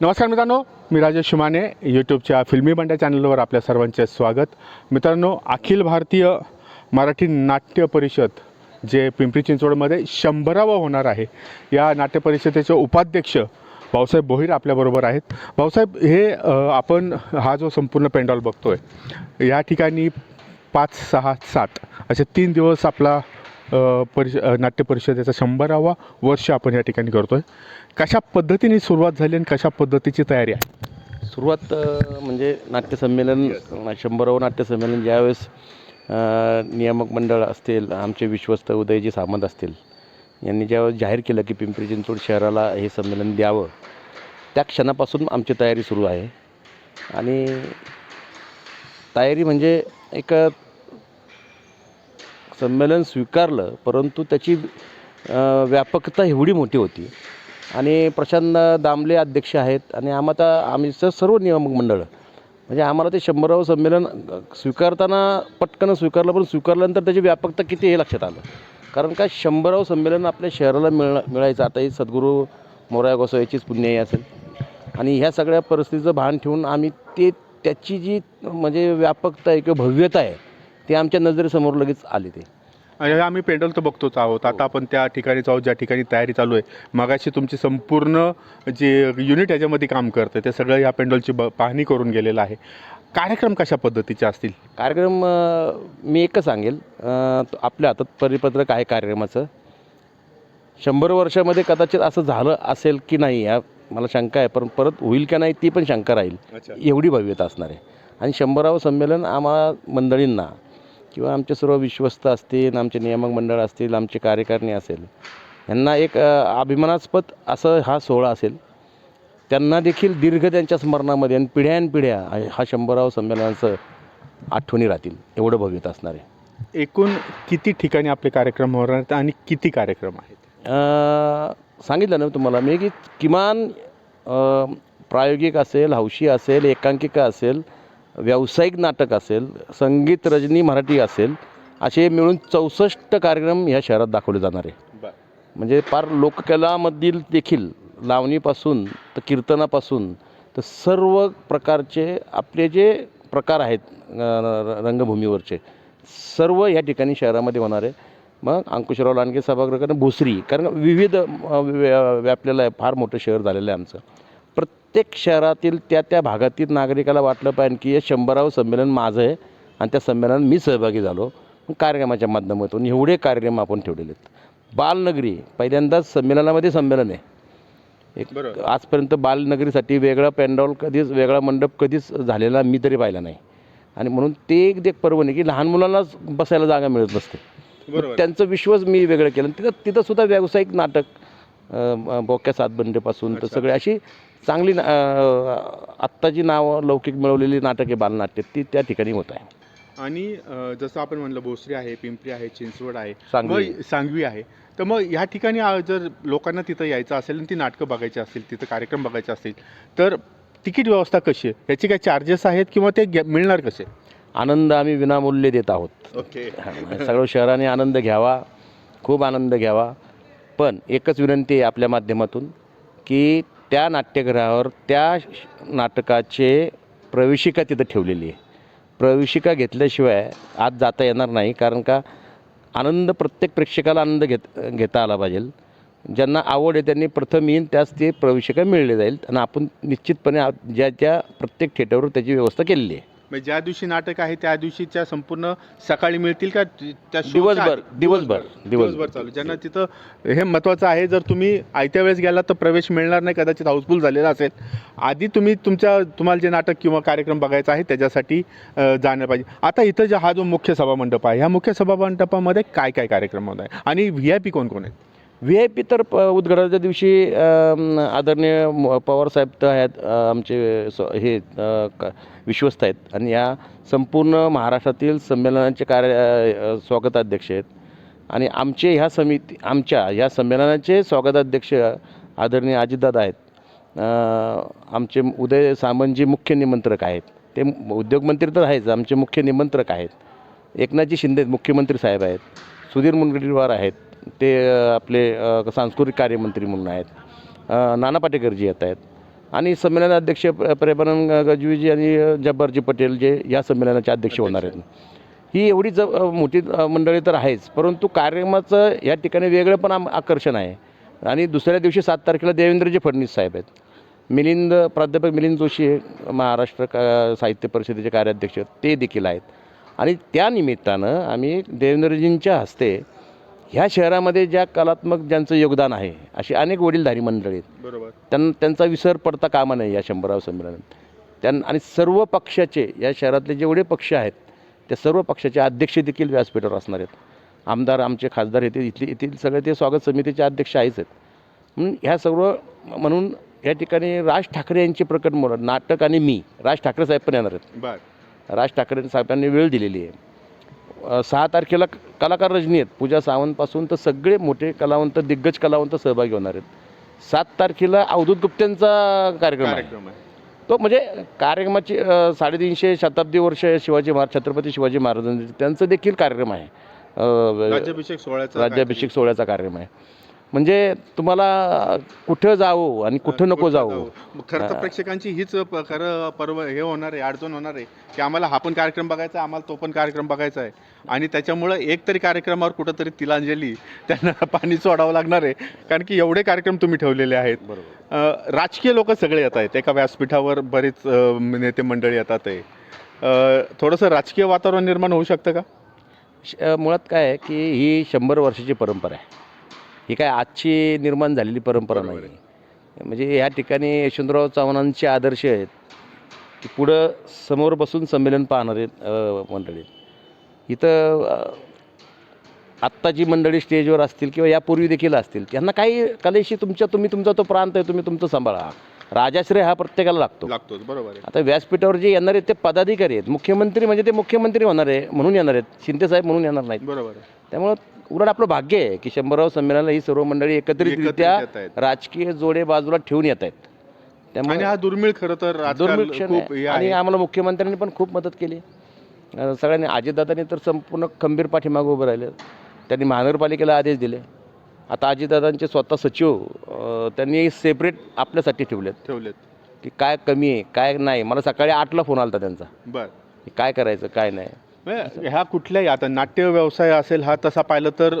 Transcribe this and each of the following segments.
नमस्कार मित्रांनो मी राजेश शुमाने यूट्यूबच्या फिल्मी बंड्या चॅनलवर आपल्या सर्वांचे स्वागत. मित्रांनो अखिल भारतीय मराठी नाट्य परिषद जे पिंपरी चिंचवडमध्ये शंभरावं होणार आहे या नाट्य परिषदेचे उपाध्यक्ष भाऊसाहेब भोईर आपल्याबरोबर आहेत. भाऊसाहेब हे आपण हा जो संपूर्ण पेंडॉल बघतो आहे या ठिकाणी पाच सहा सात असे तीन दिवस आपला परिष नाट्य परिषदेचा शंभरावा वर्ष आपण या ठिकाणी करतो आहे कशा पद्धतीने सुरुवात झाली आणि कशा पद्धतीची तयारी आहे? सुरुवात म्हणजे नाट्यसंमेलन शंभरावं नाट्यसंमेलन ज्यावेळेस नियामक मंडळ असतील आमचे विश्वस्त उदयजी सामंत असतील यांनी ज्यावेळेस जाहीर केलं की पिंपरी चिंचवड शहराला हे संमेलन द्यावं त्या क्षणापासून आमची तयारी सुरू आहे. आणि तयारी म्हणजे एक संमेलन स्वीकारलं परंतु त्याची व्यापकता एवढी मोठी होती. आणि प्रशांत दामले अध्यक्ष आहेत आणि आम्हाला आम्हीचं सर्व नियामक मंडळ. म्हणजे आम्हाला ते शंभरावं संमेलन स्वीकारताना पटकन स्वीकारलं पण स्वीकारल्यानंतर त्याची व्यापकता किती हे लक्षात आलं. कारण का शंभरावं संमेलन आपल्या शहराला मिळ मिळायचं. आता हे सद्गुरू मोराया गोसावीचीच पुण्याई असेल. आणि ह्या सगळ्या परिस्थितीचं भान ठेवून आम्ही ते त्याची जी म्हणजे व्यापकता आहे किंवा भव्यता आहे ती आमच्या नजरेसमोर लगेच आली ते. आणि आम्ही पेंडॉल तर बघतोच आहोत. आता आपण त्या ठिकाणी जाऊ ज्या ठिकाणी तयारी चालू आहे. मगाशी तुमची संपूर्ण जे युनिट याच्यामध्ये काम करतं ते सगळं या पेंडॉलची ब पाहणी करून गेलेलं आहे. कार्यक्रम कशा पद्धतीचे असतील? कार्यक्रम अ, मी एकच सांगेल. अ, तो आपल्या हातात परिपत्रक आहे कार्यक्रमाचं. शंभर वर्षामध्ये कदाचित असं झालं असेल की नाही या मला शंका आहे पण परत होईल का नाही ती पण शंका राहील. एवढी भव्यता असणार आहे. आणि शंभरावं संमेलन आम्हा मंडळींना किंवा आमचे सर्व विश्वस्त असतील आमचे नियामक मंडळ असतील आमचे कार्यकारिणी असेल यांना एक अभिमानास्पद असं हा सोहळा असेल. त्यांना देखील दीर्घ त्यांच्या स्मरणामध्ये आणि पिढ्यानपिढ्या हा- हा शंभरावं संमेलनाचं आठवणी राहतील एवढं भव्यता असणार आहे. एकूण किती ठिकाणी आपले कार्यक्रम होणार आहेत आणि किती कार्यक्रम आहेत? सांगितलं ना तुम्हाला मी की किमान प्रायोगिक असेल हौशी असेल एकांकिका असेल व्यावसायिक नाटक असेल संगीत रजनी मराठी असेल असे मिळून चौसष्ट कार्यक्रम ह्या शहरात दाखवले जाणार आहे. म्हणजे फार लोककलामधील देखील लावणीपासून तर कीर्तनापासून तर सर्व प्रकारचे आपले जे प्रकार आहेत रंगभूमीवरचे सर्व या ठिकाणी शहरामध्ये होणार आहे. मग अंकुशराव लांडगे सभागृह भोसरी कारण विविध व्यापलेलं आहे फार मोठं शहर झालेलं आहे आमचं. प्रत्येक शहरातील त्या त्या भागातील नागरिकाला वाटलं पाहिजे की हे शंभरावं संमेलन माझं आहे आणि त्या संमेलनात मी सहभागी झालो. कार्यक्रमाच्या माध्यमातून एवढे कार्यक्रम आपण ठेवलेले आहेत. बालनगरी पहिल्यांदाच संमेलनामध्ये संमेलन आहे. एक. आजपर्यंत बालनगरीसाठी वेगळा पॅन्डॉल कधीच वेगळा मंडप कधीच झालेला मी तरी पाहिला नाही. आणि म्हणून ते एक एक पर्व नाही की लहान मुलांनाच बसायला जागा मिळत नसते. त्यांचं विश्वच मी वेगळं केलं. तिथं तिथं सुद्धा व्यावसायिक नाटक बोक्या सातबंडेपासून तर सगळे अशी चांगली ना- आत्ताची नावं लौकिक मिळवलेली नाटके बालनाट्य ती त्या ठिकाणी होत आहे. आणि अ, जसं आपण म्हणलं भोसरी आहे पिंपरी आहे चिंचवड आहे सांगवी. मग सांगवी आहे. तर मग ह्या ठिकाणी आ, जर लोकांना तिथं यायचं असेल आणि ती नाटकं बघायची असतील तिथं कार्यक्रम बघायचे असतील तर तिकीट व्यवस्था कशी आहे? याचे काही चार्जेस आहेत किंवा ते मिळणार कसे? आनंद आम्ही विनामूल्य देत आहोत. ओके. हां, सगळं शहराने आनंद घ्यावा खूप आनंद घ्यावा. पण एकच विनंती आहे आपल्या माध्यमातून की त्या नाट्यगृहावर त्या नाटकाचे प्रवेशिका तिथं ठेवलेली आहे. प्रवेशिका घेतल्याशिवाय आत जाता येणार नाही कारण का आनंद प्रत्येक प्रेक्षकाला आनंद घेत घेता आला पाहिजे. ज्यांना आवड आहे त्यांनी प्रथम येईन त्याच ते प्रवेशिका मिळले जाईल. आणि आपण निश्चितपणे आ- ज्या त्या प्रत्येक थिएटरवर त्याची व्यवस्था केलेली आहे. म्हणजे ज्या दिवशी नाटक आहे त्या दिवशीच्या संपूर्ण सकाळी मिळतील का? त्या दिवसभर? दिवसभर दिवसभर चालू. ज्यांना तिथं हे महत्त्वाचं आहे जर तुम्ही आयत्या वेळेस गेला तर प्रवेश मिळणार नाही कदाचित हाऊसफुल झालेला असेल. आधी तुम्ही तुमच्या तुम्हाला जे नाटक किंवा कार्यक्रम बघायचा आहे त्याच्यासाठी जाणं पाहिजे. आता इथं जे हा जो मुख्य सभामंडप आहे ह्या मुख्य सभामंडपामध्ये काय काय कार्यक्रम होत आहे? आणि व्ही आय पी कोण कोण आहेत? व्ही आय पी तर प उद्घाटनाच्या दिवशी आदरणीय म- पवारसाहेब तर आहेत आमचे स हे क- विश्वस्त आहेत. आणि या संपूर्ण महाराष्ट्रातील संमेलनाचे कार्य स्वागताध्यक्ष आहेत. आणि आमचे ह्या समिती आमच्या ह्या संमेलनाचे स्वागताध्यक्ष आदरणीय अजितदादा आहेत. आमचे उदय सामंतजी मुख्य निमंत्रक आहेत. ते उद्योगमंत्री तर आहेच आमचे मुख्य निमंत्रक आहेत. एकनाथजी शिंदे मुख्यमंत्री साहेब आहेत. सुधीर मुनगंटीवार आहेत. ते आपले सांस्कृतिक कार्यमंत्री म्हणून आहेत. नाना पाटेकरजी येत आहेत. आणि संमेलन अध्यक्ष प्रेमानंद गजवीजी आणि अ, जब्बारजी पटेल जे या संमेलनाचे अध्यक्ष होणार आहेत. ही एवढी ज मोठी मंडळी तर आहेच. परंतु कार्यक्रमाचं या ठिकाणी वेगळं पण आम आकर्षण आहे. आणि दुसऱ्या दिवशी सात तारखेला देवेंद्रजी फडणवीस साहेब आहेत. मिलिंद प्राध्यापक मिलिंद जोशी हे महाराष्ट्र का साहित्य परिषदेचे कार्याध्यक्ष ते देखील आहेत. आणि त्या निमित्तानं आम्ही देवेंद्रजींच्या हस्ते ह्या शहरामध्ये ज्या कलात्मक ज्यांचं योगदान आहे अशी अनेक वडीलधारी मंडळी आहेत. बरोबर. त्यां त्यांचा विसर पडता कामा नये या शंभराव संमेलनात. त्यां आणि सर्व पक्षाचे या शहरातले जेवढे पक्ष आहेत त्या सर्व पक्षाचे अध्यक्ष देखील व्यासपीठावर असणार आहेत. आमदार आमचे खासदार येथे इथले येथील सगळे ते स्वागत समितीचे अध्यक्ष आहेच आहेत. म्हणून ह्या सर्व म्हणून या ठिकाणी राज ठाकरे यांची प्रकट नाटक आणि मी राज ठाकरे साहेब पण येणार आहेत. राज ठाकरे साहेबांनी वेळ दिलेली आहे. सहा तारखेला कलाकार रजनी आहेत. पूजा सावंतपासून तर सगळे मोठे कलावंत दिग्गज कलावंत सहभागी होणार आहेत. सात तारखेला अवधूत गुप्त्यांचा कार्यक्रम आहे. तो म्हणजे कार्यक्रमाची साडेतीनशे शताब्दी वर्ष शिवाजी महाराज छत्रपती शिवाजी महाराजांचे. त्यांचं देखील कार्यक्रम आहे. राज्याभिषेक सोहळ्याचा राज्याभिषेक सोहळ्याचा कार्यक्रम आहे. म्हणजे तुम्हाला कुठं जावं आणि कुठं नको जावं? खरं तर प्रेक्षकांची हीच प- खरं पर्व हे होणार आहे अडचण होणार आहे की आम्हाला हा पण कार्यक्रम बघायचा आहे आम्हाला तो पण कार्यक्रम बघायचा आहे. आणि त्याच्यामुळं एक तरी कार्यक्रमावर कुठंतरी तिलांजली त्यांना पाणी सोडावं लागणार आहे कारण की एवढे कार्यक्रम तुम्ही ठेवलेले आहेत. बरोबर. अ, राजकीय लोक सगळे येत आहेत एका व्यासपीठावर बरेच अ, नेते मंडळी येतात आहे. अ, थोडंसं राजकीय वातावरण निर्माण होऊ शकतं का? श- अ, मुळात काय आहे की ही शंभर वर्षाची परंपरा आहे. ही काय आजची निर्माण झालेली परंपरा नाही. म्हणजे ह्या ठिकाणी यशवंतराव चव्हाणांचे आदर्श आहेत. की पुढं समोर बसून संमेलन पाहणारे मंडळी इथं आत्ता जी मंडळी स्टेजवर असतील किंवा यापूर्वी देखील असतील त्यांना काही कलेशी तुमच्या तुम्ही तुमचा तो प्रांत आहे तुम्ही तुमचं सांभाळा. राजाश्रय हा प्रत्येकाला लागतो. लागतोच बरोबर आता व्यासपीठावर जे येणार आहेत ते पदाधिकारी आहेत. मुख्यमंत्री म्हणजे ते मुख्यमंत्री होणार आहे म्हणून येणार आहेत. शिंदेसाहेब म्हणून येणार नाहीत. बरोबर त्यामुळं उलट आपलं भाग्य आहे की शंभरराव संमेलनाला ही सर्व मंडळी एकत्रितरित्या एकत्रित येत आहेत. राजकीय जोडे बाजूला ठेवून येत आहेत. आणि त्यामुळे हा दुर्मिळ खरं तर आजकाल दुर्मिळ क्षण खूप आहे. हे आणि आहे आम्हाला मुख्यमंत्र्यांनी पण खूप मदत केली. अं, सगळ्यांनी अजितदादांनी तर संपूर्ण खंबीर पाठीमागं उभं राहिले. त्यांनी महानगरपालिकेला आदेश दिले. आता अजितदादांचे स्वतः सचिव अं, त्यांनी सेपरेट आपल्यासाठी ठेवलेत. ठेवलेत. की काय कमी आहे काय नाही. मला सकाळी आठला फोन आला होता त्यांचा. बर. की काय करायचं काय नाही. ह्या कुठल्याही आता नाट्य व्यवसाय असेल हा तसा पाहिलं तर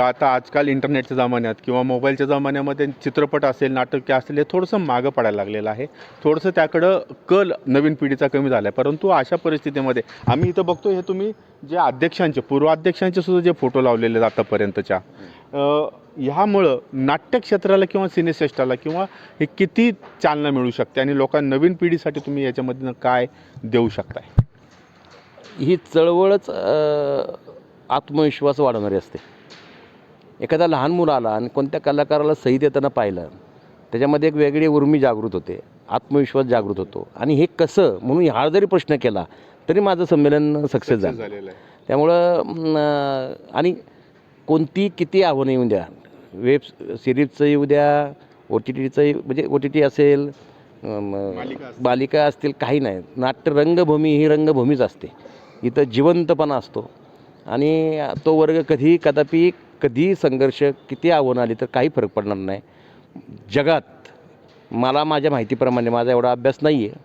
आता आजकाल इंटरनेटच्या जमान्यात किंवा मोबाईलच्या जमान्यामध्ये चित्रपट असेल नाटक असेल हे थोडंसं मागं पडायला लागलेलं आहे. थोडंसं त्याकडं कल नवीन पिढीचा कमी झाला आहे परंतु अशा परिस्थितीमध्ये आम्ही इथं बघतो हे तुम्ही जे अध्यक्षांचे पूर्व अध्यक्षांचे सुद्धा जे फोटो लावलेले आतापर्यंतच्या ह्यामुळं नाट्य क्षेत्राला किंवा सिनेश्रेष्ठाला किंवा हे किती चालना मिळू शकते आणि लोकांना नवीन पिढीसाठी तुम्ही याच्यामधनं काय देऊ शकताय? ही चळवळच आत्मविश्वास वाढवणारी असते. एखादा लहान मुलं आला आणि कोणत्या कलाकाराला सही देताना पाहिलं त्याच्यामध्ये एक वेगळी उर्मी जागृत होते आत्मविश्वास जागृत होतो. आणि हे कसं म्हणून हा जरी प्रश्न केला तरी माझं संमेलन सक्सेस झालं. त्यामुळं आणि कोणती किती आव्हानं येऊन द्या वेब सिरीजचं येऊ द्या ओ टी टीचं म्हणजे ओ टी टी असेल. मालिका असतील काही नाही. नाट्य रंगभूमी ही रंगभूमीच असते. इथं जिवंतपणा असतो. आणि तो वर्ग कधी कदापि कधी संघर्ष किती आव्हानं आली तर काही फरक पडणार नाही. जगात मला माझ्या माहितीप्रमाणे माझा एवढा अभ्यास नाही आहे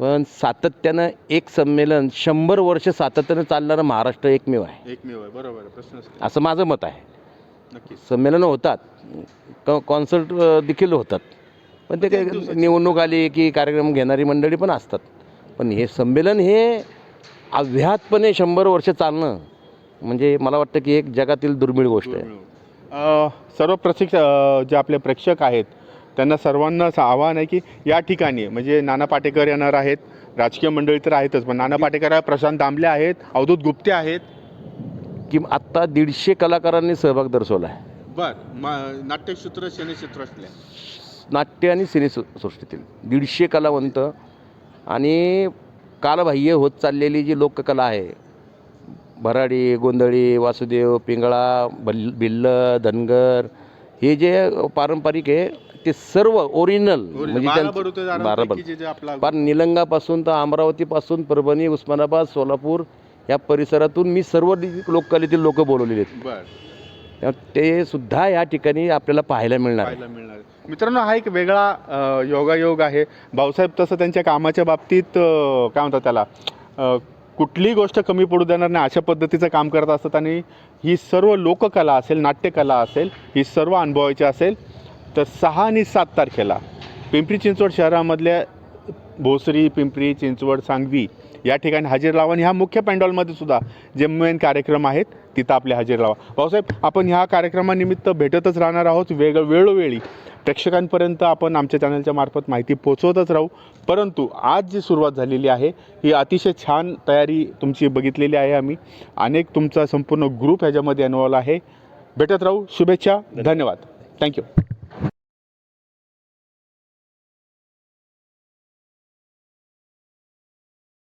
पण सातत्यानं एक संमेलन शंभर वर्ष सातत्यानं चालणारं महाराष्ट्र एकमेव आहे. एकमेव आहे बरोबर आहे प्रश्नच नाही. असं माझं मत आहे. नक्कीच. संमेलनं होतात क कॉन्सर्ट अ, देखील होतात. पण ते काही निवडणूक आली की कार्यक्रम घेणारी मंडळी पण असतात. पण हे संमेलन हे अव्याहतपणे शंभर वर्ष चालणं म्हणजे मला वाटतं की एक जगातील दुर्मिळ गोष्ट आहे. सर्व प्रशिक्ष जे आपले प्रेक्षक आहेत त्यांना सर्वांना असं आव्हान आहे की या ठिकाणी म्हणजे नाना पाटेकर येणार आहेत राजकीय मंडळी तर आहेतच पण नाना पाटेकर प्रशांत दामले आहेत अवधूत गुप्ते आहेत. की आत्ता दीडशे कलाकारांनी सहभाग दर्शवला आहे. बर नाट्यक्षेत्र शनीक्षेत्र असले. नाट्य आणि सिनेसृष्टीतील दीडशे कलावंत आणि कालबाह्य होत चाललेली जी लोककला आहे भराडी गोंधळी वासुदेव पिंगळा बल भिल्ल धनगर हे जे पारंपरिक आहे ते सर्व ओरिजिनल म्हणजे त्यांचं- बारा बल जे आपला पार निलंगापासून तर अमरावतीपासून परभणी उस्मानाबाद सोलापूर या परिसरातून मी सर्व लोककलेतील लोक बोलवलेले आहेत. ते सुद्धा या ठिकाणी आपल्याला पाहायला मिळणार मित्रांनो हा एक वेगळा योगायोग आहे. भाऊसाहेब तसं त्यांच्या कामाच्या बाबतीत काय म्हणतात त्याला कुठलीही गोष्ट कमी पडू देणार नाही अशा पद्धतीचं काम करत असतात. आणि ही सर्व लोककला असेल नाट्यकला असेल ही सर्व अनुभवायची असेल तर सहा आणि सात तारखेला पिंपरी चिंचवड शहरामधल्या भोसरी पिंपरी चिंचवड सांगवी या ठिकाणी हजेर लावा. आणि ह्या मुख्य पॅन्डॉलमध्ये सुद्धा जे मेन कार्यक्रम आहेत तिथं आपले हजेर लावा. भाऊसाहेब आपण ह्या कार्यक्रमानिमित्त भेटतच राहणार आहोत वेग वेळोवेळी. प्रेक्षकांपर्यंत आपण आमच्या चॅनलच्या मार्फत माहिती पोचवतच राहू. परंतु आज जी सुरुवात झालेली आहे ही अतिशय छान तयारी तुमची बघितलेली आहे आम्ही. अनेक तुमचा संपूर्ण ग्रुप ह्याच्यामध्ये अनुभवला आहे. भेटत राहू. शुभेच्छा. धन्यवाद. थँक्यू